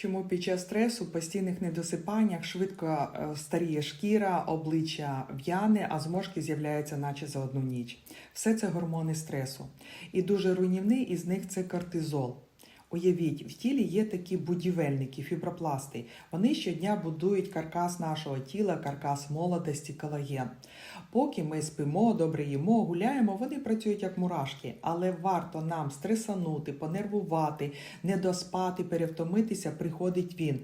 Чому під час стресу, постійних недосипаннях швидко е, старіє шкіра, обличчя в'яне, а зморшки з'являються наче за одну ніч. Все це гормони стресу. І дуже руйнівний із них це кортизол. Уявіть, в тілі є такі будівельники, фібропласти. Вони щодня будують каркас нашого тіла, каркас молодості, колаген. Поки ми спимо, добре їмо, гуляємо, вони працюють як мурашки. Але варто нам стресанути, понервувати, не доспати, перевтомитися, приходить він.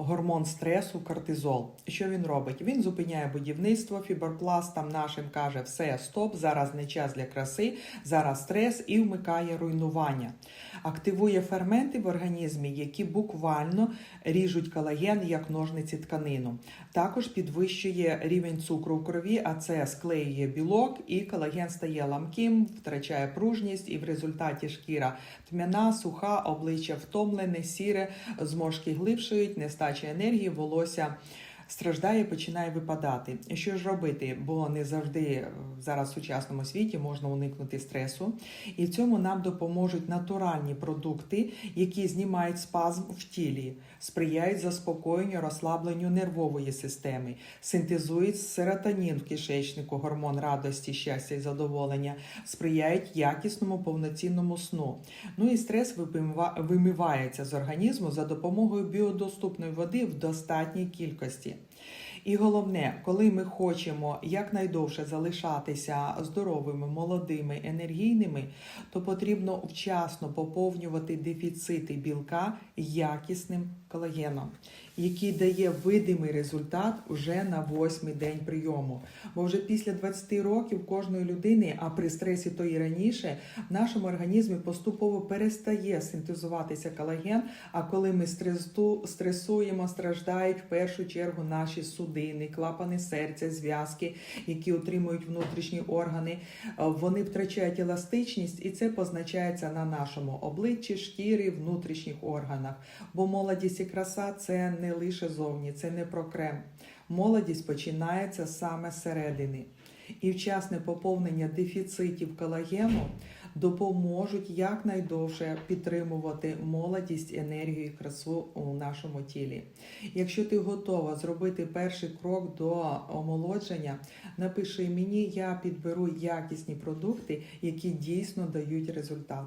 Гормон стресу, кортизол. Що він робить? Він зупиняє будівництво, фібропластам нашим каже: все, стоп, зараз не час для краси, зараз стрес і вмикає руйнування. Активує ферменти в організмі, які буквально ріжуть колаген як ножниці тканину. Також підвищує рівень цукру в крові, а це склеює білок, і колаген стає ламким, втрачає пружність, і в результаті шкіра тьмяна, суха, обличчя втомлене, сіре, зморшки глибшують, нестача енергії, волосся. Страждає, починає випадати. Що ж робити? Бо не завжди зараз в сучасному світі можна уникнути стресу, і в цьому нам допоможуть натуральні продукти, які знімають спазм в тілі, сприяють заспокоєнню, розслабленню нервової системи, синтезують серотонін в кишечнику, гормон радості, щастя і задоволення, сприяють якісному повноцінному сну. Ну і стрес вимивається з організму за допомогою біодоступної води в достатній кількості. І головне, коли ми хочемо якнайдовше залишатися здоровими, молодими, енергійними, то потрібно вчасно поповнювати дефіцити білка якісним колагеном, який дає видимий результат вже на восьмий день прийому. Бо вже після 20 років кожної людини, а при стресі то і раніше, в нашому організмі поступово перестає синтезуватися колаген. А коли ми стресу, стресуємо, страждають в першу чергу наші судини, клапани серця, зв'язки, які утримують внутрішні органи. Е, Вони втрачають еластичність, і це позначається на нашому обличчі, шкірі, внутрішніх органах. Бо молодість і краса це не лише зовні, це не про крем. Молодість починається саме зсередини. І вчасне поповнення дефіцитів колагену допоможуть якнайдовше підтримувати молодість, енергію і красу у нашому тілі. Якщо ти готова зробити перший крок до омолодження, напиши мені, я підберу якісні продукти, які дійсно дають результат.